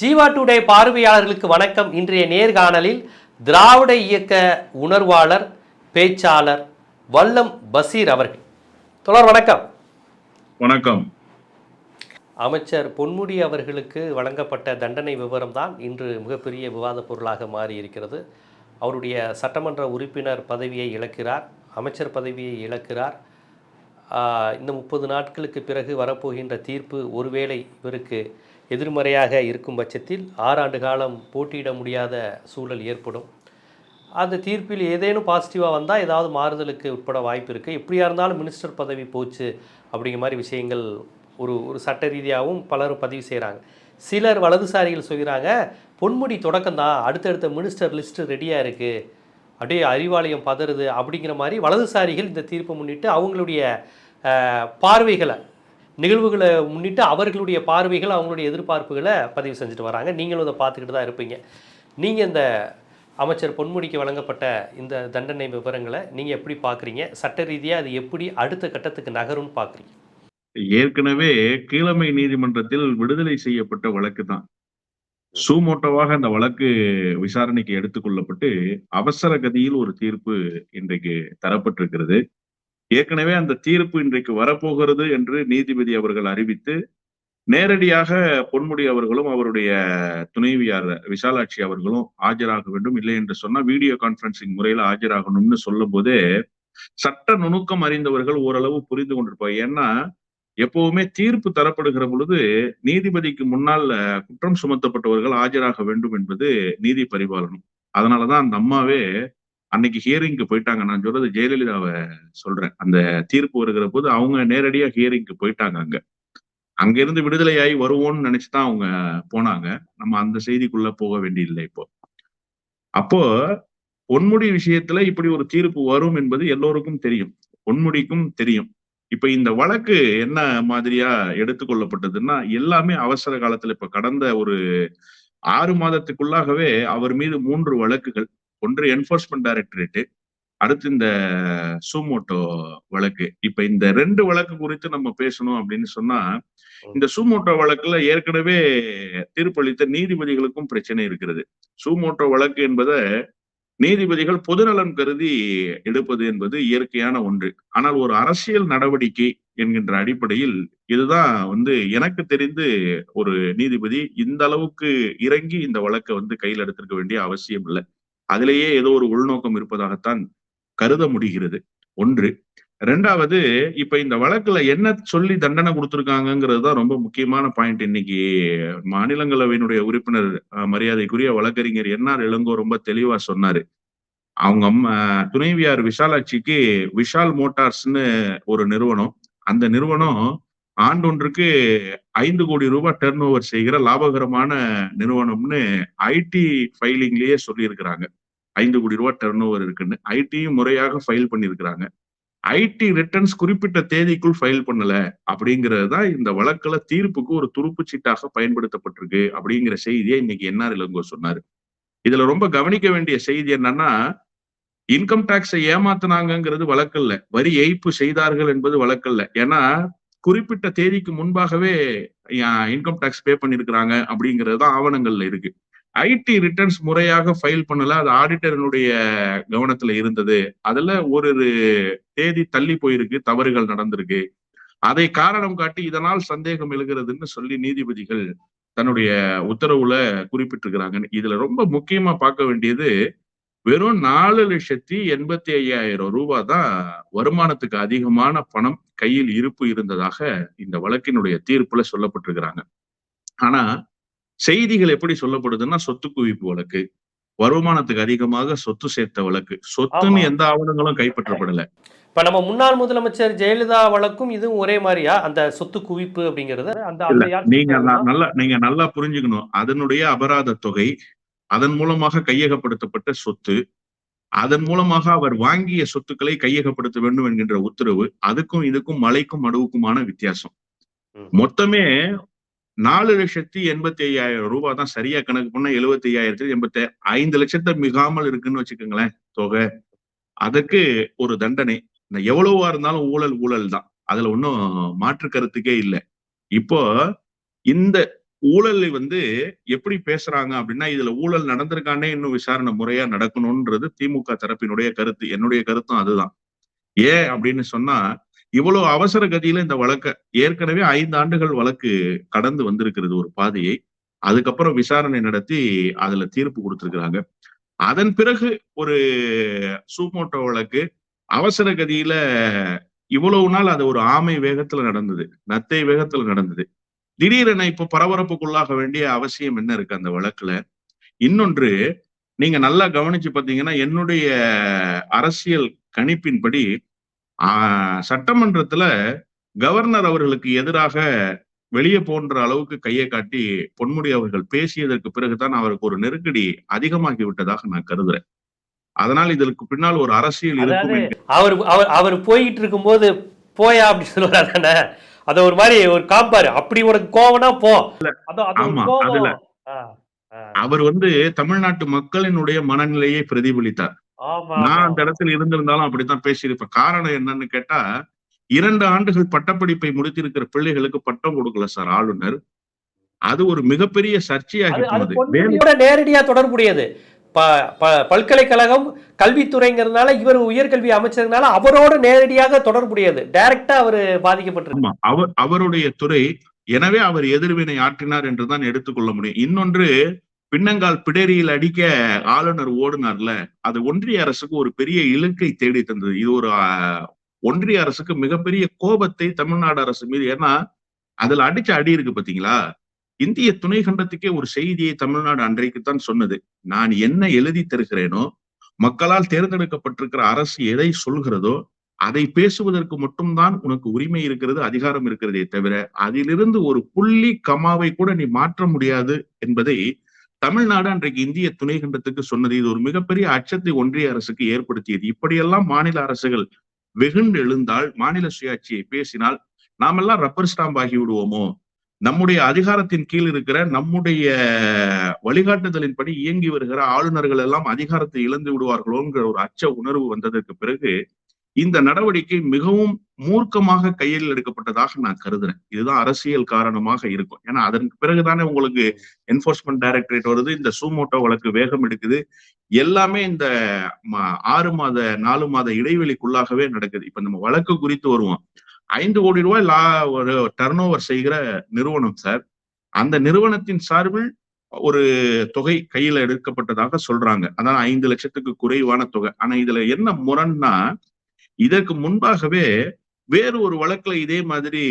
Jeeva today பார்வையாளர்களுக்கு வணக்கம். இன்றைய நேர்காணலில் திராவிட இயக்க உணர்வாளர் பேச்சாளர் வல்லம் பசீர் அவர்கள். தொடர் வணக்கம். வணக்கம். அமைச்சர் பொன்முடி அவர்களுக்கு வழங்கப்பட்ட தண்டனை விவரம் தான் இன்று மிகப்பெரிய விவாத பொருளாக மாறி இருக்கிறது அவருடைய சட்டமன்ற உறுப்பினர் பதவியை இழக்கிறார் அமைச்சர் பதவியை இழக்கிறார். இந்த முப்பது நாட்களுக்கு பிறகு வரப்போகின்ற தீர்ப்பு ஒருவேளை இவருக்கு எதிர்மறையாக இருக்கும் பட்சத்தில் ஆறாண்டு காலம் போட்டியிட முடியாத சூழல் ஏற்படும். அந்த தீர்ப்பில் ஏதேனும் பாசிட்டிவாக வந்தால் ஏதாவது மாறுதலுக்கு உட்பட வாய்ப்பு இருக்குது எப்படியா இருந்தாலும் மினிஸ்டர் பதவி போச்சு அப்படிங்கிற மாதிரி விஷயங்கள் ஒரு ஒரு சட்ட ரீதியாகவும் பலரும் பதிவு செய்கிறாங்க சிலர் வலதுசாரிகள் சொல்கிறாங்க பொன்முடி தொடக்கம்தான் அடுத்தடுத்த மினிஸ்டர் லிஸ்ட்டு ரெடியாக இருக்குது அப்படியே அறிவாலயம் பதறுது அப்படிங்கிற மாதிரி வலதுசாரிகள் இந்த தீர்ப்பை முன்னிட்டு அவங்களுடைய பார்வைகளை நிகழ்வுகளை முன்னிட்டு அவர்களுடைய பார்வைகள் அவங்களுடைய எதிர்பார்ப்புகளை பதிவு செஞ்சுட்டு வராங்க. நீங்களும் அதை பார்த்துக்கிட்டு தான் இருப்பீங்க. நீங்கள் இந்த அமைச்சர் பொன்முடிக்கு வழங்கப்பட்ட இந்த தண்டனை விவரங்களை நீங்கள் எப்படி பார்க்குறீங்க? சட்ட ரீதியாக அது எப்படி அடுத்த கட்டத்துக்கு நகரும்னு பார்க்குறீங்க? ஏற்கனவே கீழமை நீதிமன்றத்தில் விடுதலை செய்யப்பட்ட வழக்கு தான். சூமோட்டோவாக அந்த வழக்கு விசாரணைக்கு எடுத்துக்கொள்ளப்பட்டு அவசர கதியில் ஒரு தீர்ப்பு இன்றைக்கு தரப்பட்டிருக்கிறது. ஏற்கனவே அந்த தீர்ப்பு இன்றைக்கு வரப்போகிறது என்று நீதிபதி அவர்கள் அறிவித்து நேரடியாக பொன்முடி அவர்களும் அவருடைய துணைவியார் விசாலாட்சி அவர்களும் ஆஜராக வேண்டும் இல்லை என்று சொன்னா வீடியோ கான்பரன்சிங் முறையில ஆஜராகணும்னு சொல்லும் போதே சட்ட நுணுக்கம் அறிந்தவர்கள் ஓரளவு புரிந்து கொண்டிருப்பாங்க. ஏன்னா எப்பவுமே தீர்ப்பு தரப்படுகிற பொழுது நீதிபதிக்கு முன்னால் குற்றம் சுமத்தப்பட்டவர்கள் ஆஜராக வேண்டும் என்பது நீதி பரிபாலனம். அதனாலதான் அந்த அம்மாவே அன்னைக்கு ஹியரிங்க்கு போயிட்டாங்க. நான் சொல்றது ஜெயலலிதாவை சொல்றேன். அந்த தீர்ப்பு வருகிற போது அவங்க நேரடியா ஹியரிங்க்கு போயிட்டாங்க அங்க. அங்கிருந்து விடுதலையாகி வருவோம்னு நினைச்சுதான் அவங்க போனாங்க. நம்ம அந்த செய்திக்குள்ள போக வேண்டியதில்லை இப்போ. அப்போ பொன்முடி விஷயத்துல இப்படி ஒரு தீர்ப்பு வரும் என்பது எல்லோருக்கும் தெரியும். பொன்முடிக்கும் தெரியும். இப்ப இந்த வழக்கு என்ன மாதிரியா எடுத்துக்கொள்ளப்பட்டதுன்னா எல்லாமே அவசர காலத்துல இப்ப கடந்த ஒரு ஆறு மாதத்துக்குள்ளாகவே அவர் மீது மூன்று வழக்குகள் ஒன்று என்போர்ஸ்மெண்ட் டைரக்டரேட் அடுத்து இந்த சூமோட்டோ வழக்கு. இப்ப இந்த ரெண்டு வழக்கு குறித்து நம்ம பேசணும் அப்படின்னு சொன்னா இந்த சூமோட்டோ வழக்குல ஏற்கனவே தீர்ப்பளித்த நீதிபதிகளுக்கும் பிரச்சனை இருக்கிறது. சூமோட்டோ வழக்கு என்பதை நீதிபதிகள் பொதுநலன் கருதி எடுப்பது என்பது இயற்கையான ஒன்று. ஆனால் ஒரு அரசியல் நடவடிக்கை என்கின்ற அடிப்படையில் இதுதான் வந்து எனக்கு தெரிந்து ஒரு நீதிபதி இந்த அளவுக்கு இறங்கி இந்த வழக்கை வந்து கையில் எடுத்திருக்க வேண்டிய அவசியம் இல்லை. அதிலேயே ஏதோ ஒரு உள்நோக்கம் இருப்பதாகத்தான் கருத முடிகிறது. ஒன்று. ரெண்டாவது இப்ப இந்த வழக்குல என்ன சொல்லி தண்டனை கொடுத்திருக்காங்கிறது தான் ரொம்ப முக்கியமான பாயிண்ட் இன்னைக்கு மாநிலங்களவையினுடைய உறுப்பினர் மரியாதைக்குரிய வழக்கறிஞர் என்ஆர் இளங்கோ ரொம்ப தெளிவா சொன்னாரு. அவங்க அம்மா துணைவியார் விஷாலாட்சிக்கு விஷால் மோட்டார்ஸ்னு ஒரு நிறுவனம். அந்த நிறுவனம் ஆண்டொன்றுக்கு ஐந்து கோடி ரூபாய் டர்ன் ஓவர் செய்கிற லாபகரமான நிறுவனம்னு ஐடி ஃபைலிங்லயே சொல்லியிருக்கிறாங்க. ஐந்து கோடி ரூபாய் டர்ன் ஓவர் இருக்குன்னு ஐடியும் முறையாக ஃபைல் பண்ணியிருக்கிறாங்க. ஐடி ரிட்டர்ன்ஸ் குறிப்பிட்ட தேதிக்குள் ஃபைல் பண்ணல அப்படிங்கிறது தான் இந்த வழக்கில் தீர்ப்புக்கு ஒரு துருப்பு சீட்டாக பயன்படுத்தப்பட்டிருக்கு அப்படிங்கிற செய்தியை இன்னைக்கு என்ஆர் இளங்கோ சொன்னாரு. இதுல ரொம்ப கவனிக்க வேண்டிய செய்தி என்னன்னா இன்கம் டாக்ஸை ஏமாத்தினாங்கிறது வழக்கல்ல. வரி ஏய்ப்பு செய்தார்கள் என்பது வழக்கல்ல. ஏன்னா குறிப்பிட்ட தேதிக்கு முன்பாகவே இன்கம் டாக்ஸ் பே பண்ணிருக்கிறாங்க அப்படிங்கிறது தான் ஆவணங்கள்ல இருக்கு. ஐடி ரிட்டர்ன்ஸ் முறையாக ஃபைல் பண்ணல. அது ஆடிட்டரனுடைய கவனத்துல இருந்தது. அதுல ஒரு தேதி தள்ளி போயிருக்கு. தவறுகள் நடந்திருக்கு. அதை காரணம் காட்டி இதனால் சந்தேகம் எழுகிறதுன்னு சொல்லி நீதிபதிகள் தன்னுடைய உத்தரவுல குறிப்பிட்டிருக்கிறாங்க. இதுல ரொம்ப முக்கியமா பார்க்க வேண்டியது வெறும் நாலு லட்சத்தி எண்பத்தி ஐயாயிரம் ரூபாய் தான் வருமானத்துக்கு அதிகமான பணம் கையில் இருப்பு இருந்ததாக இந்த வழக்கினுடைய தீர்ப்புல சொல்லப்பட்டிருக்கிறாங்க. ஆனா செய்திகள் எப்படி சொல்லப்படுதுன்னா சொத்து குவிப்பு வழக்கு வருமானத்துக்கு அதிகமாக சொத்து சேர்த்த வழக்கு. சொத்துன்னு. எந்த ஆவணங்களும் கைப்பற்றப்படல. இப்போ நம்ம முன்னாள் முதலமைச்சர் ஜெயலலிதா வழக்கும் இதுவும் ஒரே மாதிரியா? அந்த சொத்து குவிப்பு அப்படிங்கிறது அந்த நீங்க நல்லா நீங்க நல்லா புரிஞ்சுக்கணும். அதனுடைய அபராத தொகை அதன் மூலமாக கையகப்படுத்தப்பட்ட சொத்து அதன் மூலமாக அவர் வாங்கிய சொத்துக்களை கையகப்படுத்த வேண்டும் என்கின்ற உத்தரவு அதுக்கும் இதுக்கும் மலைக்கும் மடுவுக்குமான வித்தியாசம். மொத்தமே நாலு லட்சத்தி எண்பத்தி ஐயாயிரம் ரூபாய் தான் சரியா கணக்கு பண்ண எழுபத்தி ஐயாயிரத்தி எண்பத்தி ஐந்து லட்சத்தை மிகாமல் இருக்குன்னு வச்சுக்கோங்களேன் தொகை. அதுக்கு ஒரு தண்டனை. எவ்வளவா இருந்தாலும் ஊழல் ஊழல் தான். அதுல ஒன்றும் மாற்று கருத்துக்கே இல்லை. இப்போ இந்த ஊழலை வந்து எப்படி பேசுறாங்க அப்படின்னா இதுல ஊழல் நடந்திருக்கானே இன்னும் விசாரணை முறையா நடக்கணும்ன்றது திமுக தரப்பினுடைய கருத்து. என்னுடைய கருத்தும் அதுதான். ஏன் அப்படின்னு சொன்னா இவ்வளவு அவசர கதியில இந்த வழக்க ஏற்கனவே ஐந்து ஆண்டுகள் வழக்கு கடந்து வந்திருக்கிறது ஒரு பாதையை. அதுக்கப்புறம் விசாரணை நடத்தி அதுல தீர்ப்பு கொடுத்திருக்கிறாங்க. அதன் பிறகு ஒரு சூமோட்டோ வழக்கு அவசர கதியில இவ்வளவு நாள் அது ஒரு ஆமை வேகத்துல நடந்தது நத்தை வேகத்துல நடந்தது. திடீரென இப்ப பரபரப்புக்குள்ளாக வேண்டிய அவசியம் என்ன இருக்கு அந்த வழக்குல? இன்னொன்று நீங்க நல்லா கவனிச்சு பாத்தீங்கன்னா என்னுடைய அரசியல் கணிப்பின்படி சட்டமன்றத்துல கவர்னர் அவர்களுக்கு எதிராக வெளியே போன்ற அளவுக்கு கையை காட்டி பொன்முடி அவர்கள் பேசியதற்கு பிறகுதான் அவருக்கு ஒரு நெருக்கடி அதிகமாகி விட்டதாக நான் கருதுறேன். அதனால் இதற்கு பின்னால் ஒரு அரசியல் இருக்கும் அவர் அவர் அவர் போயிட்டு இருக்கும்போது போயா அப்படி சொல்லுவார் தானே அத ஒரு மாதிரி ஒரு காப்பாரு. அப்படி உனக்கு கோவம்னா போ. ஆமா, அதுல. அவர் வந்து தமிழ்நாட்டு மக்களினுடைய மனநிலையை பிரதிபலித்தார். நான். அந்த இடத்துல இருந்திருந்தாலும் அப்படித்தான் பேசியிருப்பேன். காரணம் என்னன்னு கேட்டா இரண்டு ஆண்டுகள் பட்டப்படிப்பை முடித்திருக்கிற பிள்ளைகளுக்கு பட்டம் கொடுக்கல சார் ஆளுநர். அது ஒரு மிகப்பெரிய சர்ச்சையாகி நேரடியா தொடர்புடையது. பல்கலைக்கழகம் கல்வித்துறைங்கிறதுனால இவர் உயர்கல்வி அமைச்சதுனால அவரோட நேரடியாக தொடர்புடையது. டைரக்டா அவர் பாதிக்கப்பட்டிருக்கு. அவர் அவருடைய துறை எனவே அவர் எதிர்வினை ஆற்றினார் என்றுதான் எடுத்துக்கொள்ள முடியும். இன்னொன்று பின்னங்கால் பிடரியில் அடிக்க ஆளுநர் ஓடுனார்ல அது ஒன்றிய அரசுக்கு ஒரு பெரிய இலக்கை தேடி தந்தது. இது ஒரு ஒன்றிய அரசுக்கு மிகப்பெரிய கோபத்தை தமிழ்நாடு அரசு மீது. ஏன்னா அதுல அடிச்ச அடி இருக்கு பாத்தீங்களா இந்திய துணை கண்டத்துக்கே ஒரு செய்தியை தமிழ்நாடு அன்றைக்கு தான் சொன்னது. நான் என்ன எழுதி தருகிறேனோ மக்களால் தேர்ந்தெடுக்கப்பட்டிருக்கிற அரசு எதை சொல்கிறதோ அதை பேசுவதற்கு மட்டும்தான் உனக்கு உரிமை இருக்கிறது அதிகாரம் இருக்கிறதே தவிர அதிலிருந்து ஒரு புள்ளி கமாவை கூட நீ மாற்ற முடியாது என்பதை தமிழ்நாடு அன்றைக்கு இந்திய துணை கண்டத்துக்கு சொன்னது இது ஒரு மிகப்பெரிய அச்சத்தை ஒன்றிய அரசுக்கு ஏற்படுத்தியது. இப்படியெல்லாம் மாநில அரசுகள் வெகுண்டு எழுந்தால் மாநில சுயாட்சியை பேசினால் நாமெல்லாம் ரப்பர் ஸ்டாம்ப் ஆகி விடுவோமோ? நம்முடைய அதிகாரத்தின் கீழ் இருக்கிற நம்முடைய வழிகாட்டுதலின்படி இயங்கி வருகிற ஆளுநர்கள் எல்லாம் அதிகாரத்தை இழந்து விடுவார்களோங்கிற ஒரு அச்ச உணர்வு வந்ததற்கு பிறகு இந்த நடவடிக்கை மிகவும் மூர்க்கமாக கையில் எடுக்கப்பட்டதாக நான் கருதுறேன். இதுதான் அரசியல் காரணமாக இருக்கும். ஏன்னா அதற்கு பிறகுதானே உங்களுக்கு என்போர்ஸ்மெண்ட் டைரக்டரேட் வருது இந்த சூமோட்டோ வழக்கு வேகம் எடுக்குது. எல்லாமே இந்த ஆறு மாத நாலு மாத இடைவெளிக்குள்ளாகவே நடக்குது. இப்ப நம்ம வழக்கு குறித்து வருவோம். ஐந்து கோடி ரூபாய் லா ஒரு டர்ன் செய்கிற நிறுவனம் சார். அந்த நிறுவனத்தின் சார்பில் ஒரு தொகை கையில எடுக்கப்பட்டதாக சொல்றாங்க. அதான் ஐந்து லட்சத்துக்கு குறைவான தொகை. ஆனா இதுல என்ன முரண்னா இதற்கு முன்பாகவே வேறு ஒரு வழக்குல இதே மாதிரி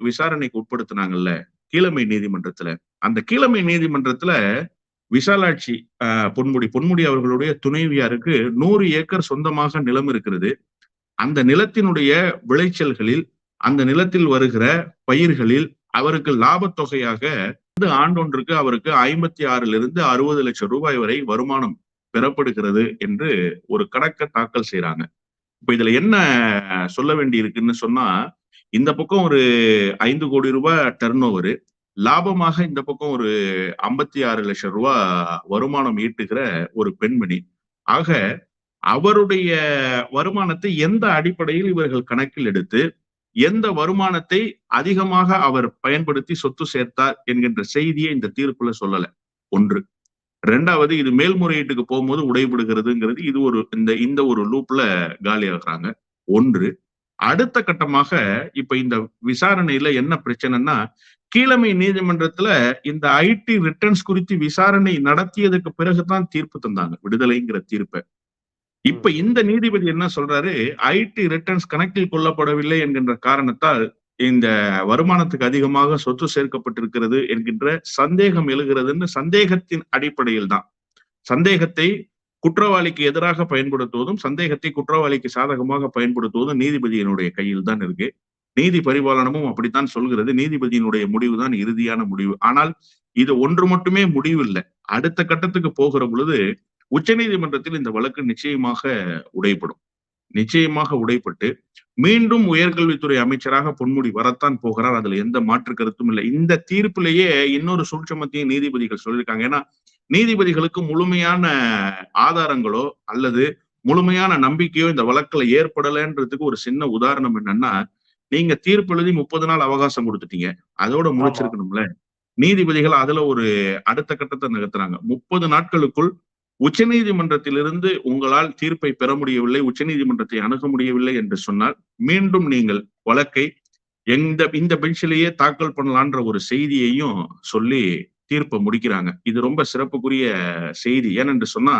விசாரணைக்கு உட்படுத்தினாங்கல்ல கீழமை நீதிமன்றத்துல. அந்த கீழமை நீதிமன்றத்துல விசாலாட்சி ஆஹ், பொன்முடி பொன்முடி அவர்களுடைய துணைவியாருக்கு நூறு ஏக்கர் சொந்தமாக நிலம் இருக்கிறது. அந்த நிலத்தினுடைய விளைச்சல்களில் அந்த நிலத்தில் வருகிற பயிர்களில் அவருக்கு லாபத்தொகையாக இந்த ஆண்டொன்றுக்கு அவருக்கு ஐம்பத்தி ஆறுல இருந்து அறுபது லட்சம் ரூபாய் வரை வருமானம் பெறப்படுகிறது என்று ஒரு கணக்கை தாக்கல் செய்யறாங்க இப்ப இதுல என்ன சொல்ல வேண்டி இருக்குன்னு சொன்னா இந்த பக்கம் ஒரு ஐந்து கோடி ரூபாய் டர்ன் ஓவர் லாபமாக இந்த பக்கம் ஒரு ஐம்பத்தி ஆறு லட்சம் ரூபாய் வருமானம் ஈட்டுகிற ஒரு பெண்மணி. ஆக அவருடைய வருமானத்தை எந்த அடிப்படையில் இவர்கள் கணக்கில் எடுத்து எந்த வருமானத்தை அதிகமாக அவர் பயன்படுத்தி சொத்து சேர்த்தார் என்கின்ற செய்தியை இந்த தீர்ப்புல சொல்லல. ஒன்று. ரெண்டாவது இது மேல்முறையீட்டுக்கு போகும்போது உடைபடுகிறதுங்கிறது இது ஒரு இந்த இந்த ஒரு லூப்ல காலியாகுறாங்க. ஒன்று அடுத்த கட்டமாக இப்ப இந்த விசாரணையில என்ன பிரச்சனைன்னா கீழமை நீதிமன்றத்துல இந்த ஐடி ரிட்டர்ன்ஸ் குறித்து விசாரணை நடத்தியதுக்கு பிறகுதான் தீர்ப்பு தந்தாங்க விடுதலைங்கிற தீர்ப்பை. இப்ப இந்த நீதிபதி என்ன சொல்றாரு? ஐடி ரிட்டர்ன்ஸ் கணக்கில் கொள்ளப்படவில்லை என்கின்ற காரணத்தால் இந்த வருமானத்துக்கு அதிகமாக சொத்து சேர்க்கப்பட்டிருக்கிறது என்கின்ற சந்தேகம் எழுகிறதுன்னு சந்தேகத்தின் அடிப்படையில் தான் சந்தேகத்தை குற்றவாளிக்கு எதிராக பயன்படுத்துவதும் சந்தேகத்தை குற்றவாளிக்கு சாதகமாக பயன்படுத்துவதும் நீதிபதியினுடைய கையில் தான் இருக்கு. நீதி பரிபாலனமும் அப்படித்தான் சொல்கிறது. நீதிபதியினுடைய முடிவு தான் இறுதியான முடிவு. ஆனால் இது ஒன்று மட்டுமே முடிவில்லை. அடுத்த கட்டத்துக்கு போகிற பொழுது உச்சநீதிமன்றத்தில் இந்த வழக்கு நிச்சயமாக உடைப்படும் நிச்சயமாக உடைப்பட்டு மீண்டும் உயர்கல்வித்துறை அமைச்சராக பொன்முடி வரத்தான் போகிறார். அதுல எந்த மாற்று கருத்தும் இல்லை. இந்த தீர்ப்பிலேயே இன்னொரு சூட்சமத்தையும் நீதிபதிகள் சொல்லியிருக்காங்க. ஏன்னா நீதிபதிகளுக்கு முழுமையான ஆதாரங்களோ அல்லது முழுமையான நம்பிக்கையோ இந்த வழக்குல ஏற்படலைன்றதுக்கு ஒரு சின்ன உதாரணம் என்னன்னா நீங்க தீர்ப்பு எழுதி முப்பது நாள் அவகாசம் கொடுத்துட்டீங்க. அதோட முடிச்சிருக்கணும்ல. நீதிபதிகள் அதுல ஒரு அடுத்த கட்டத்தை நகர்த்துறாங்க. முப்பது நாட்களுக்குள் உச்சநீதிமன்றத்திலிருந்து உங்களால் தீர்ப்பை பெற முடியவில்லை உச்சநீதிமன்றத்தை அணுக முடியவில்லை என்று சொன்னால் மீண்டும் நீங்கள் வழக்கை எந்த இந்த பெஞ்சிலேயே தாக்கல் பண்ணலான்ற ஒரு செய்தியையும் சொல்லி தீர்ப்பை முடிக்கிறாங்க. இது ரொம்ப சிறப்புக்குரிய செய்தி. ஏனென்று சொன்னா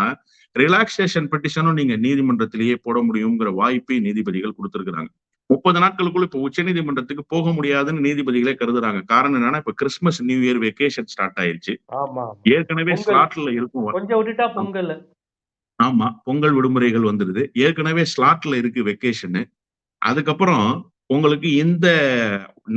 ரிலாக்ஸேஷன் பெட்டிஷனும் நீங்க நீதிமன்றத்திலேயே போட முடியுங்கிற வாய்ப்பை நீதிபதிகள் கொடுத்திருக்கிறாங்க. முப்பது நாட்களுக்குள்ள இப்ப உச்சநீதிமன்றத்துக்கு போக முடியாதுன்னு நீதிபதிகளே கருதுறாங்க. காரணம் என்னன்னா இப்ப Christmas new year vacation start ஆயிருச்சு. ஆமா ஏற்கனவே. ஸ்லாட்ல இருக்கும் கொஞ்சம் விட்டுட்டா பொங்கல். ஆமா பொங்கல் விடுமுறைகள் வந்துடுது ஏற்கனவே ஸ்லாட்ல இருக்கு வெக்கேஷனு அதுக்கப்புறம் உங்களுக்கு இந்த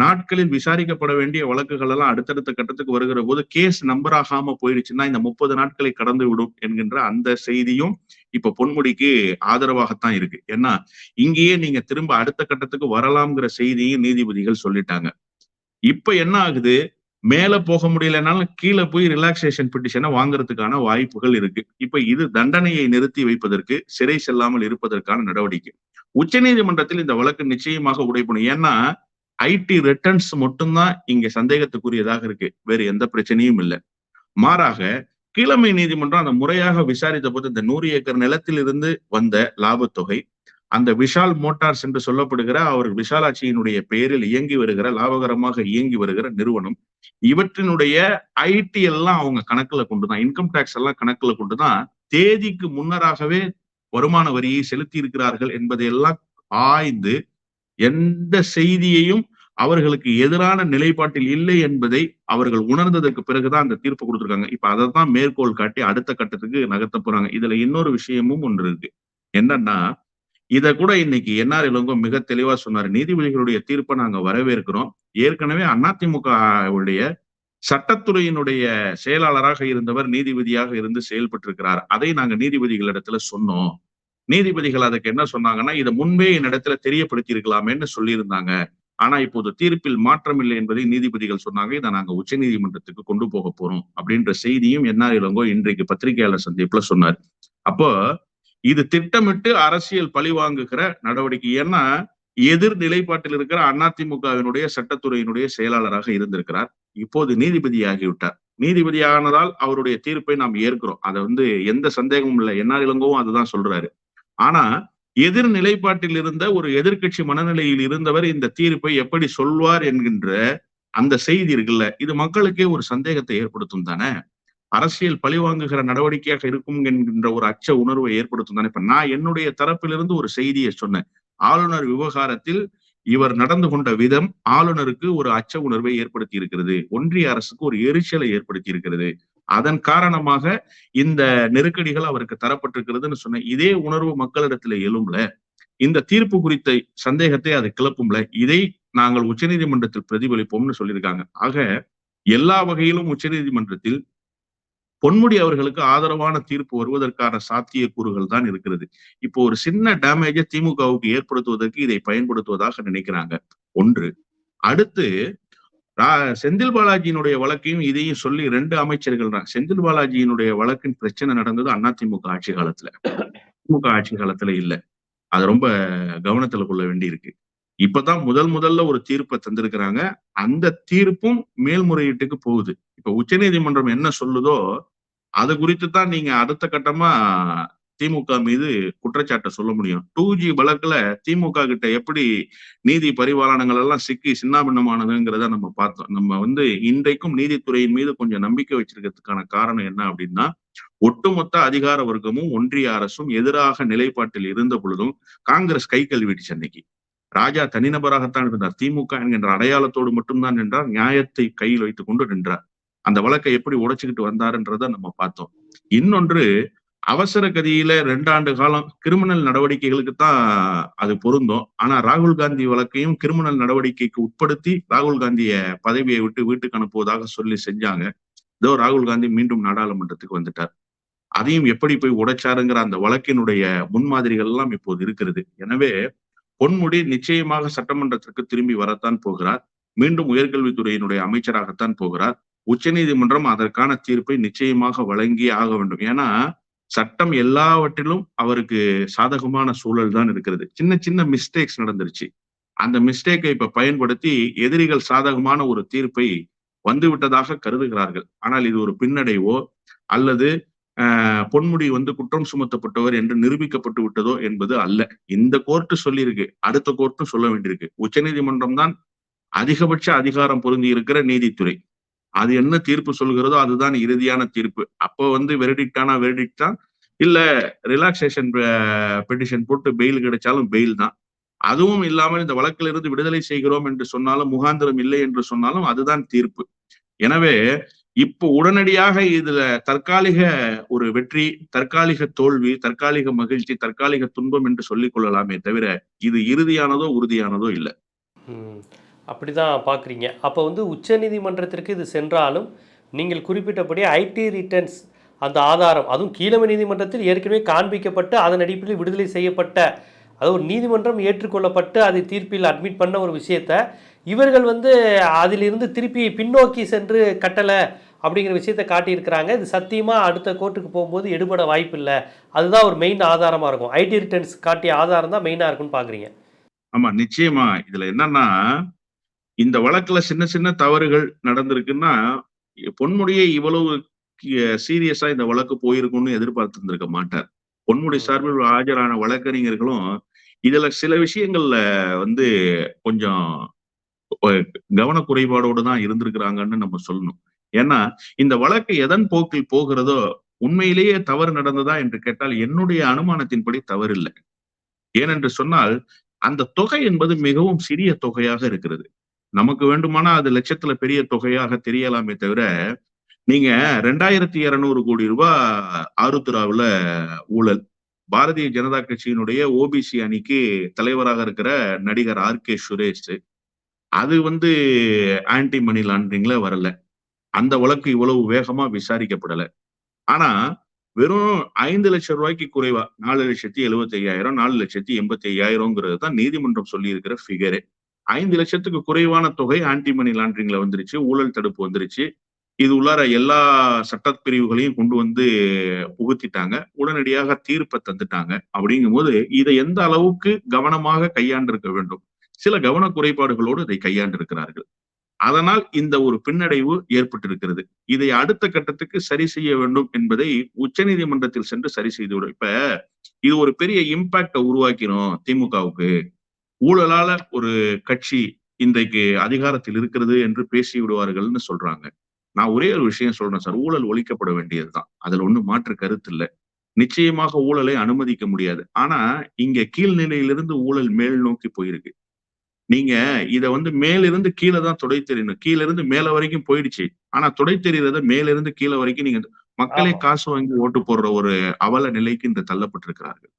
நாட்களில் விசாரிக்கப்பட வேண்டிய வழக்குகள் எல்லாம் அடுத்தடுத்த கட்டத்துக்கு வருகிற போது கேஸ் நம்பர் ஆகாம போயிடுச்சுன்னா இந்த முப்பது நாட்களை கடந்து விடும் என்கின்ற அந்த செய்தியும் இப்ப பொன்முடிக்கு ஆதரவாகத்தான் இருக்கு. ஏன்னா இங்கேயே நீங்க திரும்ப அடுத்த கட்டத்துக்கு வரலாம்ங்கிற செய்தியும் நீதிபதிகள் சொல்லிட்டாங்க. இப்ப என்ன ஆகுது? மேல போக முடியலனாலும் கீழே போய் ரிலாக்ஸேஷன் பெட்டிஷனை வாங்குறதுக்கான வாய்ப்புகள் இருக்கு. இப்ப இது தண்டனையை நிறுத்தி வைப்பதற்கு சிறை செல்லாமல் இருப்பதற்கான நடவடிக்கை. உச்சநீதிமன்றத்தில் இந்த வழக்கு நிச்சயமாக உடைப்படும் ஏன்னா ஐடி ரிட்டர்ன்ஸ் மட்டும்தான் இங்க சந்தேகத்துக்குரியதாக இருக்கு. வேறு எந்த பிரச்சனையும் இல்லை. மாறாக கீழமை நீதிமன்றம் அந்த முறையாக விசாரித்த போது இந்த நூறு ஏக்கர் நிலத்திலிருந்து வந்த லாபத்தொகை அந்த விஷால் மோட்டார்ஸ் என்று சொல்லப்படுகிற அவர் விஷாலாட்சியினுடைய பெயரில் இயங்கி வருகிற லாபகரமாக இயங்கி வருகிற நிறுவனம் இவற்றினுடைய ஐடி எல்லாம் அவங்க கணக்குல கொண்டுதான் இன்கம் டேக்ஸ் எல்லாம் கணக்குல கொண்டுதான் தேதிக்கு முன்னராகவே வருமான வரியை செலுத்தி இருக்கிறார்கள் என்பதையெல்லாம் ஆய்ந்து எந்த செய்தியையும் அவர்களுக்கு எதிரான நிலைப்பாட்டில் இல்லை என்பதை அவர்கள் உணர்ந்ததற்கு பிறகுதான் அந்த தீர்ப்பு கொடுத்திருக்காங்க. இப்ப அதை தான் மேற்கோள் காட்டி அடுத்த கட்டத்துக்கு நகர்த்த போறாங்க. இதுல இன்னொரு விஷயமும் ஒன்று இருக்கு. என்னன்னா இத கூட இன்னைக்கு என்ஆர் இளங்கோ மிக தெளிவா சொன்னார். நீதிபதிகளுடைய தீர்ப்பை நாங்க வரவேற்கிறோம். ஏற்கனவே அதிமுகவுடைய சட்டத்துறையினுடைய செயலாளராக இருந்தவர் நீதிபதியாக இருந்து செயல்பட்டிருக்கிறார். அதை நாங்க நீதிபதிகளிடத்துல சொன்னோம். நீதிபதிகள் அதுக்கு என்ன சொன்னாங்கன்னா இதை முன்பே என்னிடத்துல தெரியப்படுத்தி இருக்கலாமேன்னு சொல்லியிருந்தாங்க. ஆனா இப்போது தீர்ப்பில் மாற்றம் இல்லை என்பதை நீதிபதிகள் சொன்னாங்க. இதை நாங்க உச்ச நீதிமன்றத்துக்கு கொண்டு போக போறோம் அப்படின்ற செய்தியும் என்ஆர் இளங்கோ இன்றைக்கு பத்திரிகையாளர் சந்திப்புல சொன்னார். அப்போ இது திட்டமிட்டு அரசியல் பழிவாங்குகிற நடவடிக்கை. ஏன்னா எதிர் நிலைப்பாட்டில் இருக்கிற அதிமுகவினுடைய சட்டத்துறையினுடைய செயலாளராக இருந்திருக்கிறார். இப்போது நீதிபதி ஆகிவிட்டார் நீதிபதி ஆனதால் அவருடைய தீர்ப்பை நாம் ஏற்கிறோம். அதை வந்து எந்த சந்தேகமும் இல்லை. என்ஆர் இளங்கோவும் அதுதான் சொல்றாரு. ஆனா எதிர் நிலைப்பாட்டில் இருந்த ஒரு எதிர்க்கட்சி மனநிலையில் இருந்தவர் இந்த தீர்ப்பை எப்படி சொல்வார் என்கின்ற அந்த செய்தி இருக்குல்ல. இது மக்களுக்கே ஒரு சந்தேகத்தை ஏற்படுத்தும் தானே? அரசியல் பழிவாங்குகிற நடவடிக்கையாக இருக்கும் என்கின்ற ஒரு அச்ச உணர்வை ஏற்படுத்தும் தானே. இப்ப நான் என்னுடைய தரப்பிலிருந்து ஒரு செய்தியை சொன்னேன். ஆளுநர் விவகாரத்தில் இவர் நடந்து கொண்ட விதம் ஆளுநருக்கு ஒரு அச்ச உணர்வை ஏற்படுத்தி இருக்கிறது ஒன்றிய அரசுக்கு ஒரு எரிச்சலை ஏற்படுத்தி இருக்கிறது அதன் காரணமாக இந்த நெருக்கடிகள் அவருக்கு தரப்பட்டிருக்கிறதுன்னு சொன்ன இதே உணர்வு மக்களிடத்துல எழும்பல. இந்த தீர்ப்பு குறித்த சந்தேகத்தை அது கிளப்பும்ல. இதை நாங்கள் உச்சநீதிமன்றத்தில் பிரதிபலிப்போம்னு சொல்லியிருக்காங்க. ஆக எல்லா வகையிலும் உச்சநீதிமன்றத்தில் பொன்முடி அவர்களுக்கு ஆதரவான தீர்ப்பு வருவதற்கான சாத்தியக்கூறுகள் தான் இருக்கிறது. இப்போ ஒரு சின்ன டேமேஜை திமுகவுக்கு ஏற்படுத்துவதற்கு இதை பயன்படுத்துவதாக நினைக்கிறாங்க. ஒன்று. அடுத்து செந்தில் பாலாஜியினுடைய வழக்கையும் இதையும் சொல்லி ரெண்டு அமைச்சர்கள் தான். செந்தில் பாலாஜியினுடைய வழக்கின் பிரச்சனை நடந்தது அதிமுக ஆட்சி காலத்துல. திமுக ஆட்சி காலத்துல இல்ல. அது ரொம்ப கவனத்துல கொள்ள வேண்டி இருக்கு இப்பதான் முதல் முதல்ல ஒரு தீர்ப்பை தந்திருக்கிறாங்க. அந்த தீர்ப்பும் மேல்முறையீட்டுக்கு போகுது. இப்ப உச்சநீதிமன்றம் என்ன சொல்லுதோ அது குறித்து தான் நீங்க அடுத்த கட்டமா திமுக மீது குற்றச்சாட்டை சொல்ல முடியும். டூ ஜி வழக்குல திமுக கிட்ட எப்படி நீதி பரிபாலனங்கள் எல்லாம் சிக்கி சின்னாபின்னமானதுங்கிறத நம்ம பார்த்தோம். நம்ம வந்து இன்றைக்கும் நீதித்துறையின் மீது கொஞ்சம் நம்பிக்கை வச்சிருக்கிறதுக்கான காரணம் என்ன அப்படின்னா ஒட்டுமொத்த அதிகார வர்க்கமும் ஒன்றிய அரசும் எதிராக நிலைப்பாட்டில் இருந்த பொழுதும் காங்கிரஸ் கை கல்விடுச்சு அன்னைக்கு. ராஜா தனிநபராகத்தான் இருந்தார். திமுக என்கின்ற அடையாளத்தோடு மட்டும்தான் நின்றார். நியாயத்தை கையில் வைத்துக் கொண்டு நின்றார். அந்த வழக்கை எப்படி உடைச்சுக்கிட்டு வந்தாருன்றத நம்ம பார்த்தோம். இன்னொன்று அவசர கதியில ரெண்டு ஆண்டு காலம் கிரிமினல் நடவடிக்கைகளுக்கு தான் அது பொருந்தும். ஆனா ராகுல் காந்தி வழக்கையும் கிரிமினல் நடவடிக்கைக்கு உட்படுத்தி ராகுல் காந்திய பதவியை விட்டு வீட்டுக்கு அனுப்புவதாக சொல்லி செஞ்சாங்க. இதோ ராகுல் காந்தி மீண்டும் நாடாளுமன்றத்துக்கு வந்துட்டார். அதையும் எப்படி போய் உடைச்சாருங்கிற அந்த வழக்கினுடைய முன்மாதிரிகள் எல்லாம் இப்போது இருக்கிறது. எனவே பொன்முடி நிச்சயமாக சட்டமன்றத்திற்கு திரும்பி வரத்தான் போகிறார். மீண்டும் உயர்கல்வித்துறையினுடைய அமைச்சராகத்தான் போகிறார். உச்சநீதிமன்றம் அதற்கான தீர்ப்பை நிச்சயமாக வழங்கி ஆக வேண்டும். ஏன்னா சட்டம் எல்லாவற்றிலும் அவருக்கு சாதகமான சூழல் தான் இருக்கிறது. சின்ன சின்ன மிஸ்டேக்ஸ் நடந்துருச்சு. அந்த மிஸ்டேக்கை இப்ப பயன்படுத்தி எதிரிகள் சாதகமான ஒரு தீர்ப்பை வந்துவிட்டதாக கருதுகிறார்கள். ஆனால் இது ஒரு பின்னடைவோ அல்லது ஆஹ், பொன்முடி வந்து குற்றம் சுமத்தப்பட்டவர் என்று நிரூபிக்கப்பட்டு விட்டதோ என்பது அல்ல. இந்த கோர்ட்டு சொல்லியிருக்கு. அடுத்த கோர்ட்டும் சொல்ல வேண்டியிருக்கு. உச்சநீதிமன்றம் தான் அதிகபட்ச அதிகாரம் பொருந்தி இருக்கிற நீதித்துறை. அது என்ன தீர்ப்பு சொல்கிறதோ அதுதான் இறுதியான தீர்ப்பு. அப்போ வந்து வெரிடிக்டானா வெரிடிக்ட் தான். இல்ல ரிலாக்ஸேஷன் பெட்டிஷன் போட்டு பெயில் கிடைச்சாலும் பெயில் தான். அதுவும் இல்லாமல் இந்த வழக்கிலிருந்து விடுதலை செய்கிறோம் என்று சொன்னாலும் முகாந்திரம் இல்லை என்று சொன்னாலும் அதுதான் தீர்ப்பு. எனவே இப்போ உடனடியாக இதுல தற்காலிக ஒரு வெற்றி தற்காலிக தோல்வி தற்காலிக மகிழ்ச்சி தற்காலிக துன்பம் என்று சொல்லிக் கொள்ளலாமே தவிர இது இறுதியானதோ உறுதியானதோ இல்லை. அப்படி அப்படிதான் பார்க்குறீங்க. அப்போ வந்து உச்சநீதிமன்றத்திற்கு இது சென்றாலும் நீங்கள் குறிப்பிட்டபடி ஐடி ரிட்டர்ன்ஸ் அந்த ஆதாரம் அதுவும் கீழமை நீதிமன்றத்தில் ஏற்கனவே காண்பிக்கப்பட்டு அதன் அடிப்படையில் விடுதலை செய்யப்பட்ட அது ஒரு நீதிமன்றம் ஏற்றுக்கொள்ளப்பட்டு அதை தீர்ப்பில் அட்மிட் பண்ண ஒரு விஷயத்தை இவர்கள் வந்து அதிலிருந்து திருப்பி பின்னோக்கி சென்று கட்டலை அப்படிங்கிற விஷயத்தை காட்டியிருக்கிறாங்க. இது சத்தியமாக அடுத்த கோர்ட்டுக்கு போகும்போது எடுபட வாய்ப்பில்லை. அதுதான் ஒரு மெயின் ஆதாரமாக இருக்கும். ஐடி ரிட்டர்ன்ஸ் காட்டிய ஆதாரம் தான் மெயினாக இருக்கும்னு பார்க்குறீங்க. ஆமா நிச்சயமா. இதுல என்னன்னா இந்த வழக்குல சின்ன சின்ன தவறுகள் நடந்திருக்குன்னா பொன்முடியை இவ்வளவு சீரியஸா இந்த வழக்கு போயிருக்கும்னு எதிர்பார்த்திருந்திருக்க மாட்டார். பொன்முடி சார்பில் ஆஜரான வழக்கறிஞர்களும் இதுல சில விஷயங்கள்ல வந்து கொஞ்சம் கவனக்குறைபாடோடு தான் இருந்திருக்கிறாங்கன்னு நம்ம சொல்லணும். ஏன்னா இந்த வழக்கு எதன் போக்கில் போகிறதோ உண்மையிலேயே தவறு நடந்ததா என்று கேட்டால் என்னுடைய அனுமானத்தின்படி தவறு இல்லை ஏனென்று சொன்னால் அந்த தொகை என்பது மிகவும் சிறிய தொகையாக இருக்கிறது. நமக்கு வேண்டுமானா அது லட்சத்துல பெரிய தொகையாக தெரியலாமே தவிர நீங்க ரெண்டாயிரத்தி இருநூறு கோடி ரூபாய் ஆருத்ராவில ஊழல். பாரதிய ஜனதா கட்சியினுடைய ஓபிசி அணிக்கு தலைவராக இருக்கிற நடிகர் ஆர் கே சுரேஷ். அது வந்து ஆன்டி மணி லாண்டரிங்ல வரல. அந்த வழக்கு இவ்வளவு வேகமா விசாரிக்கப்படல. ஆனா வெறும் ஐந்து லட்சம் ரூபாய்க்கு குறைவா நாலு லட்சத்தி எழுபத்தி ஐயாயிரம் நாலு லட்சத்தி எண்பத்தி ஐயாயிரம்ங்கிறது தான் நீதிமன்றம் சொல்லி இருக்கிற ஐந்து லட்சத்துக்கு குறைவான தொகை ஆன்டி மணி லாண்டரிங்ல வந்துருச்சு ஊழல் தடுப்பு வந்துருச்சு. இது உள்ளார எல்லா சட்டப்பிரிவுகளையும் கொண்டு வந்து புகுத்திட்டாங்க. உடனடியாக தீர்ப்பை தந்துட்டாங்க. அப்படிங்கும்போது இதை எந்த அளவுக்கு கவனமாக கையாண்டிருக்க வேண்டும்? சில கவன குறைபாடுகளோடு இதை கையாண்டிருக்கிறார்கள். அதனால் இந்த ஒரு பின்னடைவு ஏற்பட்டிருக்கிறது. இதை அடுத்த கட்டத்துக்கு சரி செய்ய வேண்டும் என்பதை உச்சநீதிமன்றத்தில் சென்று சரி செய்து விடும் இப்ப இது ஒரு பெரிய இம்பாக்ட உருவாக்கிரும் திமுகவுக்கு. ஊழலால ஒரு கட்சி இன்றைக்கு அதிகாரத்தில் இருக்கிறது என்று பேசி விடுவார்கள்னு சொல்றாங்க. நான் ஒரே ஒரு விஷயம் சொல்றேன் சார். ஊழல் ஒழிக்கப்பட வேண்டியதுதான். அதுல ஒண்ணும் மாற்று கருத்து இல்ல. நிச்சயமாக ஊழலை அனுமதிக்க முடியாது. ஆனா இங்க கீழ்நிலையிலிருந்து ஊழல் மேல் நோக்கி போயிருக்கு. நீங்க இத வந்து மேலிருந்து கீழே தான் தொடை தெரியணும் கீழ இருந்து மேல வரைக்கும் போயிடுச்சு. ஆனா தொடை தெரியறத மேல இருந்து கீழே வரைக்கும் நீங்க மக்களே. காசு வாங்கி ஓட்டு போடுற ஒரு அவல நிலைக்கு இன்று தள்ளப்பட்டிருக்கிறார்கள்.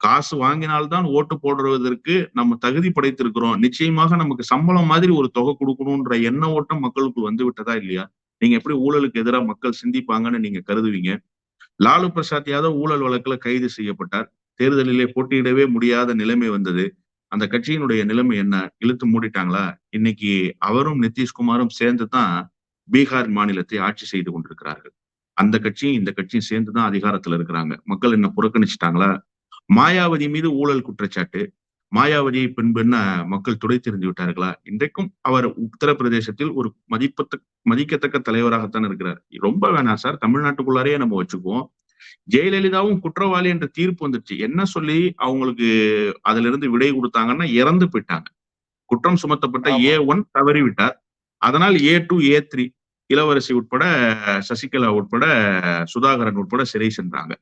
காசு வாங்கினால்தான் ஓட்டு போடுவதற்கு நம்ம தகுதி படைத்திருக்கிறோம். நிச்சயமாக நமக்கு சம்பளம் மாதிரி ஒரு தொகை கொடுக்கணும்ன்ற எண்ண ஓட்டம் மக்களுக்கு வந்து விட்டதா இல்லையா? நீங்க எப்படி ஊழலுக்கு எதிராக மக்கள் சிந்திப்பாங்கன்னு நீங்க கருதுவீங்க? லாலு பிரசாத் யாதவ் ஊழல் வழக்குல கைது செய்யப்பட்டார். தேர்தலிலே போட்டியிடவே முடியாத நிலைமை வந்தது. அந்த கட்சியினுடைய நிலைமை என்ன? இழுத்து மூடிட்டாங்களா? இன்னைக்கு அவரும் நிதிஷ்குமாரும் சேர்ந்து தான் பீகார் மாநிலத்தை ஆட்சி செய்து கொண்டிருக்கிறார்கள். அந்த கட்சியும் இந்த கட்சியும் சேர்ந்து தான் அதிகாரத்துல இருக்கிறாங்க. மக்கள் என்ன புறக்கணிச்சிட்டாங்களா? மாயாவதி மீது ஊழல் குற்றச்சாட்டு. மாயாவதியை பின்பு என்ன மக்கள் துடை தெரிந்து விட்டார்களா? இன்றைக்கும் அவர் உத்தரப்பிரதேசத்தில் ஒரு மதிப்பத்த மதிக்கத்தக்க தலைவராகத்தான் இருக்கிறார். ரொம்ப வேணாம் சார் தமிழ்நாட்டுக்குள்ளாரே நம்ம வச்சுக்குவோம். ஜெயலலிதாவும் குற்றவாளி என்ற தீர்ப்பு வந்துருச்சு. என்ன சொல்லி அவங்களுக்கு அதுல இருந்து விடை கொடுத்தாங்கன்னா இறந்து போயிட்டாங்க. குற்றம் சுமத்தப்பட்ட. ஏ ஒன் தவறி விட்டார் அதனால் ஏ டூ ஏ த்ரீ இளவரசி உட்பட சசிகலா உட்பட சுதாகரன் உட்பட சிறை சென்றாங்க.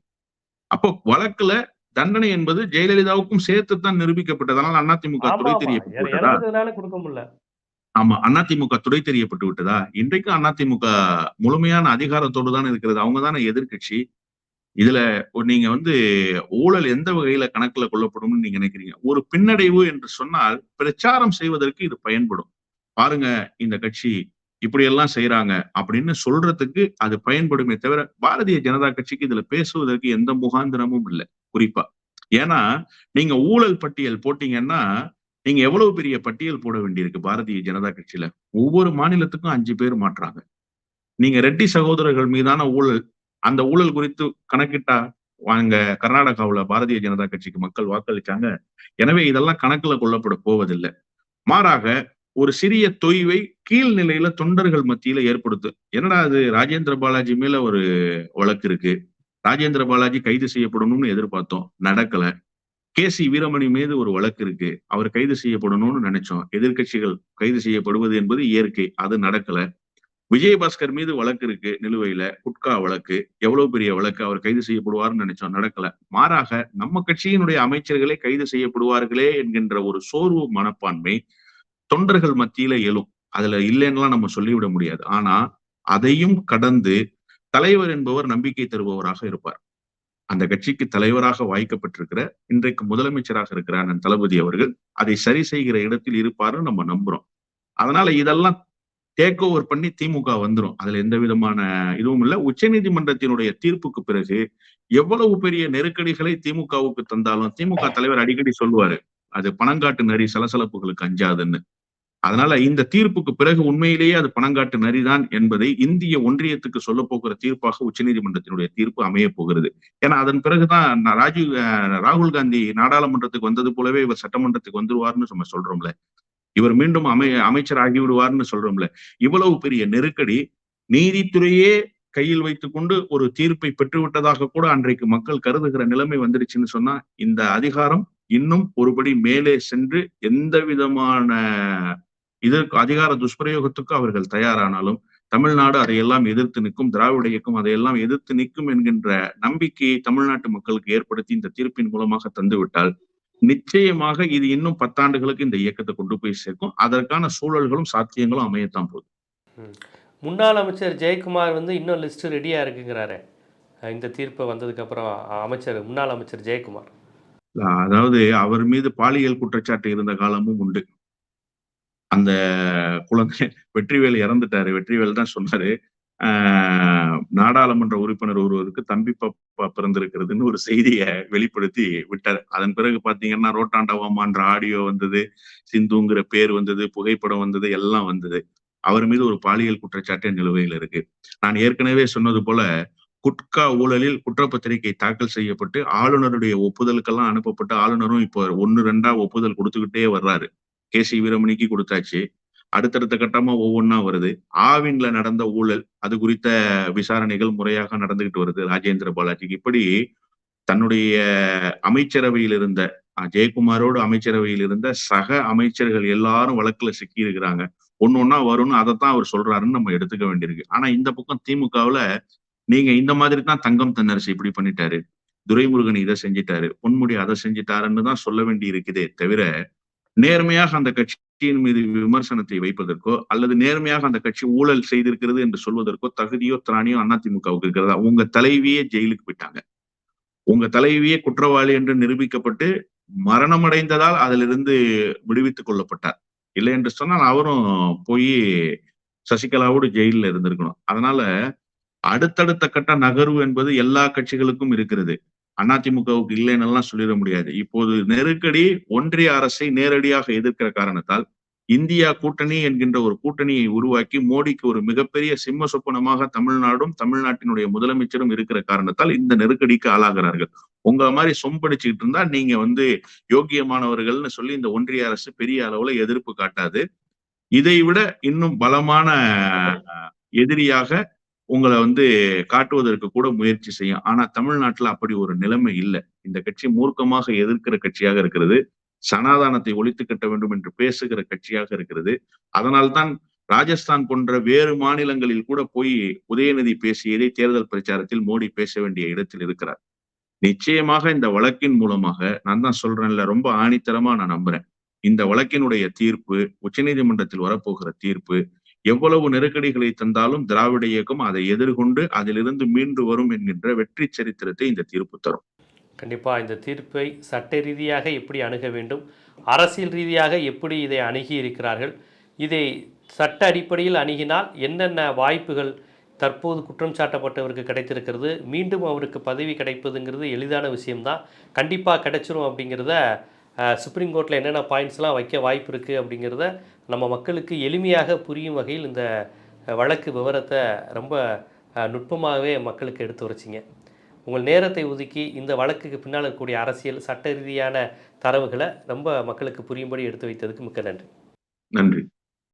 அப்போ வழக்குல தண்டனை என்பது ஜெயலலிதாவுக்கும் சேர்த்து தான் நிரூபிக்கப்பட்டதனால் அதிமுக துறை ஆமா தெரியப்பட்டு விட்டதா? இறந்ததுனால கொடுக்க முடியல? ஆமா அதிமுக துறை தெரியப்பட்டு விட்டதா? இன்றைக்கும் அதிமுக முழுமையான அதிகாரத்தோடு தான் இருக்கிறது. அவங்க தானே எதிர்க்கட்சி. இதுல நீங்க வந்து ஊழல் எந்த வகையில கணக்குல கொள்ளப்படும்னு நீங்க நினைக்கிறீங்க? ஒரு பின்னடைவு என்று சொன்னால் பிரச்சாரம் செய்வதற்கு இது பயன்படும். பாருங்க இந்த கட்சி இப்படி எல்லாம் செய்யறாங்க அப்படின்னு சொல்றதுக்கு அது பயன்படுமே தவிர பாரதிய ஜனதா கட்சிக்கு இதுல பேசுவதற்கு எந்த முகாந்திரமும் இல்லை. குறிப்பா. ஏன்னா நீங்க ஊழல் பட்டியல் போட்டீங்கன்னா நீங்க எவ்வளவு பெரிய பட்டியல் போட வேண்டியிருக்கு பாரதிய ஜனதா கட்சியில? ஒவ்வொரு மாநிலத்துக்கும் அஞ்சு பேர் மாற்றாங்க. நீங்க ரெட்டி சகோதரர்கள் மீதான ஊழல் அந்த ஊழல் குறித்து கணக்கிட்டா அங்க கர்நாடகாவுல பாரதிய ஜனதா கட்சிக்கு மக்கள் வாக்களிச்சாங்க. எனவே இதெல்லாம் கணக்குல கொள்ளப்பட போவதில்லை. மாறாக ஒரு சிறிய தொய்வை கீழ்நிலையில தொண்டர்கள் மத்தியில ஏற்படுத்து என்னடா அது ராஜேந்திர பாலாஜி மேல ஒரு வழக்கு இருக்கு? ராஜேந்திர பாலாஜி கைது செய்யப்படணும்னு எதிர்பார்த்தோம். நடக்கல. கே சி வீரமணி மீது ஒரு வழக்கு இருக்கு. அவர் கைது செய்யப்படணும்னு நினைச்சோம். எதிர்க்கட்சிகள் கைது செய்யப்படுவது என்பது இயற்கை. அது நடக்கல. விஜயபாஸ்கர் மீது வழக்கு இருக்கு நிலுவையில. குட்கா வழக்கு. எவ்வளவு பெரிய வழக்கு அவர் கைது செய்யப்படுவார்னு நினைச்சோம். நடக்கல. மாறாக நம்ம கட்சியினுடைய அமைச்சர்களே கைது செய்யப்படுவார்களே என்கின்ற ஒரு சோர்வு மனப்பான்மை தொண்டர்கள் மத்தியில எழும். அதுல இல்லைன்னுலாம் நம்ம சொல்லிவிட முடியாது. ஆனா அதையும் கடந்து தலைவர் என்பவர் நம்பிக்கை தருபவராக இருப்பார். அந்த கட்சிக்கு தலைவராக வாய்க்கப்பட்டிருக்கிற இன்றைக்கு முதலமைச்சராக இருக்கிற அண்ணன் தளபதி அவர்கள் அதை சரி செய்கிற இடத்தில் இருப்பாருன்னு நம்ம நம்புறோம். அதனால இதெல்லாம் டேக் ஓவர் பண்ணி திமுக வந்துரும். அதுல எந்த விதமான இதுவும் இல்லை. உச்சநீதிமன்றத்தினுடைய தீர்ப்புக்கு பிறகு எவ்வளவு பெரிய நெருக்கடிகளை திமுகவுக்கு தந்தாலும் திமுக தலைவர் அடிக்கடி சொல்லுவாரு அது பணங்காட்டு நரி சலசலப்புகளுக்கு அஞ்சாதுன்னு. அதனால இந்த தீர்ப்புக்கு பிறகு உண்மையிலேயே அது பணங்காட்டு நரிதான் என்பதை இந்திய ஒன்றியத்துக்கு சொல்ல போகிற தீர்ப்பாக உச்சநீதிமன்றத்தினுடைய தீர்ப்பு அமைய போகிறது. ஏன்னா அதன் பிறகுதான் ராஜீவ் அஹ், ராகுல் காந்தி நாடாளுமன்றத்துக்கு வந்தது போலவே இவர் சட்டமன்றத்துக்கு வந்துருவார்னு நம்ம சொல்றோம்ல. இவர் மீண்டும் அமை அமைச்சர் ஆகிவிடுவார்னு சொல்றோம்ல. இவ்வளவு பெரிய நெருக்கடி நீதித்துறையே கையில் வைத்துக்கொண்டு ஒரு தீர்ப்பை பெற்றுவிட்டதாக கூட அன்றைக்கு மக்கள் கருதுகிற நிலைமை வந்துருச்சுன்னு சொன்னா இந்த அதிகாரம் இன்னும் ஒருபடி மேலே சென்று எந்த விதமான இதற்கு அதிகார துஷ்பிரயோகத்துக்கு அவர்கள் தயாரானாலும் தமிழ்நாடு அதையெல்லாம் எதிர்த்து நிற்கும் திராவிட இயக்கம் அதையெல்லாம் எதிர்த்து நிற்கும் என்கின்ற நம்பிக்கையை தமிழ்நாட்டு மக்களுக்கு ஏற்படுத்தி இந்த தீர்ப்பின் மூலமாக தந்துவிட்டால் நிச்சயமாக இது இன்னும் பத்தாண்டுகளுக்கு இந்த இயக்கத்தை கொண்டு போய் சேர்க்கும். அதற்கான சூழல்களும் சாத்தியங்களும் அமையத்தான் போகுது. முன்னாள் அமைச்சர் ஜெயக்குமார் வந்து இன்னும் லிஸ்ட்டு ரெடியாக இருக்குங்கிறாரு. இந்த தீர்ப்பு வந்ததுக்கப்புறம் அமைச்சர் முன்னாள் அமைச்சர் ஜெயக்குமார். அதாவது அவர் மீது பாலியல் குற்றச்சாட்டு இருந்த காலமும் உண்டு. அந்த குழந்தை வெற்றிவேல் இறந்துட்டாரு. வெற்றிவேல் தான் சொன்னாரு நாடாளுமன்ற உறுப்பினர் ஒருவருக்கு தம்பி பாப்பா பிறந்திருக்கிறதுன்னு ஒரு செய்தியை வெளிப்படுத்தி விட்டார். அதன் பிறகு பாத்தீங்கன்னா ரோட்டாண்டவாமான்ற ஆடியோ வந்தது சிந்துங்கிற பேர் வந்தது புகைப்படம் வந்தது எல்லாம் வந்தது. அவர் மீது ஒரு பாலியல் குற்றச்சாட்டு நிலுவையில் இருக்கு. நான் ஏற்கனவே சொன்னது போல குட்கா ஊழலில் குற்றப்பத்திரிகை தாக்கல் செய்யப்பட்டு ஆளுநருடைய ஒப்புதலுக்கெல்லாம் அனுப்பப்பட்டு ஆளுநரும் இப்போ ஒன்னு ரெண்டா ஒப்புதல் கொடுத்துக்கிட்டே வர்றாரு. கே சி வீரமணிக்கு கொடுத்தாச்சு. அடுத்தடுத்த கட்டமா ஒவ்வொன்றா வருது. ஆவின்ல நடந்த ஊழல் அது குறித்த விசாரணைகள் முறையாக நடந்துகிட்டு வருது. ராஜேந்திர பாலாஜிக்கு. இப்படி தன்னுடைய அமைச்சரவையில் இருந்த அஹ், ஜெயக்குமாரோடு அமைச்சரவையில் இருந்த சக அமைச்சர்கள் எல்லாரும் வழக்குல சிக்கி இருக்கிறாங்க. ஒன்னொன்னா வரும்னு அதைத்தான் அவர் சொல்றாருன்னு நம்ம எடுத்துக்க வேண்டியிருக்கு. ஆனா இந்த பக்கம் திமுகவுல நீங்க இந்த மாதிரி தான் தங்கம் தென்னரசு இப்படி பண்ணிட்டாரு. துரைமுருகன் இதை செஞ்சிட்டாரு. பொன்முடி அதை செஞ்சிட்டாருன்னு தான் சொல்ல வேண்டி இருக்குதே தவிர நேர்மையாக அந்த கட்சியின் மீது விமர்சனத்தை வைப்பதற்கோ அல்லது நேர்மையாக அந்த கட்சி ஊழல் செய்திருக்கிறது என்று சொல்வதற்கோ தகுதியோ திராணியோ அதிமுகவுக்கு இருக்கிறதா? உங்க தலைவியே ஜெயிலுக்கு போயிட்டாங்க. உங்க தலைவியே குற்றவாளி என்று நிரூபிக்கப்பட்டு மரணமடைந்ததால் அதிலிருந்து விடுவித்துக் கொள்ளப்பட்டார். இல்லை என்று சொன்னால் அவரும் போய் சசிகலாவோடு ஜெயிலில் இருந்திருக்கணும். அதனால அடுத்தடுத்த கட்ட நகர்வு என்பது எல்லா கட்சிகளுக்கும் இருக்கிறது. அதிமுகவுக்கு இல்லைன்னெல்லாம் சொல்லிட முடியாது. இப்போது நெருக்கடி ஒன்றிய அரசை நேரடியாக எதிர்க்கிற காரணத்தால் இந்தியா கூட்டணி என்கின்ற ஒரு கூட்டணியை உருவாக்கி மோடிக்கு ஒரு மிகப்பெரிய சிம்ம சொப்பனமாக தமிழ்நாடும் தமிழ்நாட்டினுடைய முதலமைச்சரும் இருக்கிற காரணத்தால் இந்த நெருக்கடிக்கு ஆளாகிறார்கள். உங்க மாதிரி சொம்படிச்சுக்கிட்டு இருந்தா நீங்க வந்து யோக்கியமானவர்கள்னு சொல்லி இந்த ஒன்றிய அரசு பெரிய அளவுல எதிர்ப்பு காட்டாது. இதை விட இன்னும் பலமான எதிரியாக உங்களை வந்து காட்டுவதற்கு கூட முயற்சி செய்யும். ஆனா தமிழ்நாட்டுல அப்படி ஒரு நிலைமை இல்லை. இந்த கட்சி மூர்க்கமாக எதிர்க்கிற கட்சியாக இருக்கிறது. சனாதானத்தை ஒழித்து கட்ட வேண்டும் என்று பேசுகிற கட்சியாக இருக்கிறது. அதனால்தான் ராஜஸ்தான் போன்ற வேறு மாநிலங்களில் கூட போய் உதயநிதி பேசியதை தேர்தல் பிரச்சாரத்தில் மோடி பேச வேண்டிய இடத்தில் இருக்கிறார். நிச்சயமாக இந்த வழக்கின் மூலமாக நான் தான் சொல்றேன்ல ரொம்ப ஆணித்தரமா நான் நம்புறேன். இந்த வழக்கினுடைய தீர்ப்பு உச்சநீதிமன்றத்தில் வரப்போகிற தீர்ப்பு எவ்வளவு நெருக்கடிகளை தந்தாலும் திராவிட இயக்கம் அதை எதிர்கொண்டு அதிலிருந்து மீண்டு வரும் என்கின்ற வெற்றி சரித்திரத்தை இந்த தீர்ப்பு தரும். கண்டிப்பாக இந்த தீர்ப்பை சட்ட ரீதியாக எப்படி அணுக வேண்டும் அரசியல் ரீதியாக எப்படி இதை அணுகி இருக்கிறார்கள் இதை சட்ட அடிப்படையில் அணுகினால் என்னென்ன வாய்ப்புகள் தற்போது குற்றம் சாட்டப்பட்டவருக்கு கிடைத்திருக்கிறது மீண்டும் அவருக்கு பதவி கிடைப்பதுங்கிறது எளிதான விஷயம்தான். கண்டிப்பாக கிடைச்சிரும் அப்படிங்கிறத சுப்ரீம் கோர்ட்டில் என்னென்ன பாயிண்ட்ஸ்லாம் வைக்க வாய்ப்பு இருக்குது அப்படிங்கிறத நம்ம மக்களுக்கு எளிமையாக புரியும் வகையில் இந்த வழக்கு விவரத்தை ரொம்ப நுட்பமாகவே மக்களுக்கு எடுத்து வச்சிங்க உங்கள் நேரத்தை ஒதுக்கி இந்த வழக்குக்கு பின்னால் இருக்கக்கூடிய அரசியல் சட்ட ரீதியான தரவுகளை ரொம்ப மக்களுக்கு புரியும்படி எடுத்து வைத்ததுக்கு மிக்க நன்றி. நன்றி.